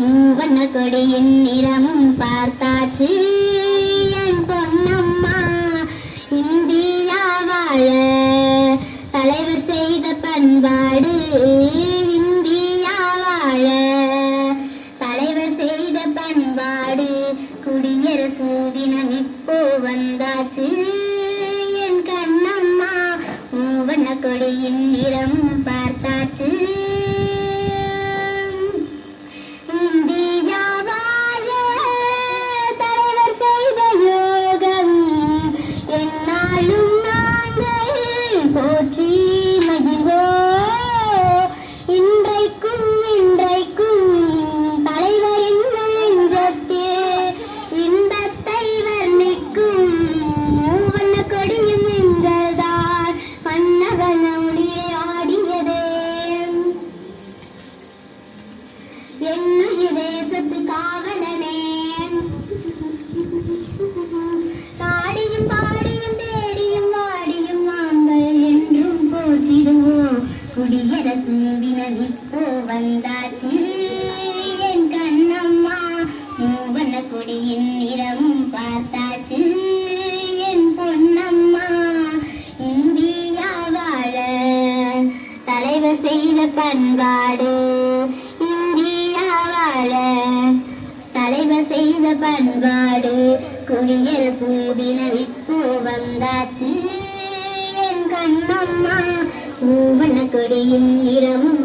மூவண்ண கொடியின் நிறமும் பார்த்தாச்சு. என் பொன்னம்மா இந்தியா வாழ தலைவர் செய்த பண்பாடு. இந்தியா வாழ தலைவர் செய்த பண்பாடு. குடியரசு தினம் இப்போ வந்தாச்சு. என் கண்ணம்மா மூவண்ண கொடியின் நிறமும் பார்த்தாச்சு. என்னுய தேசத்து காவலனே. தாடியும் பாடியும் தேடியும் வாடியும் நாங்கள் என்றும் போற்றிடுவோம் குடியரசு தினம் வந்தாச்சு. என் கண்ணம்மா மூவண்ண கொடியின் நிறமும் பார்த்தாச்சு. என் பொன்னம்மா இந்தியா வாழ தலைவர் செய்த பண்பாடு. பல தலைவர் செய்த பண்பாடு குடியரசு தினம் வந்தாச்சு. என் கண்ணம்மா மூவன கொடியின் நிறமும்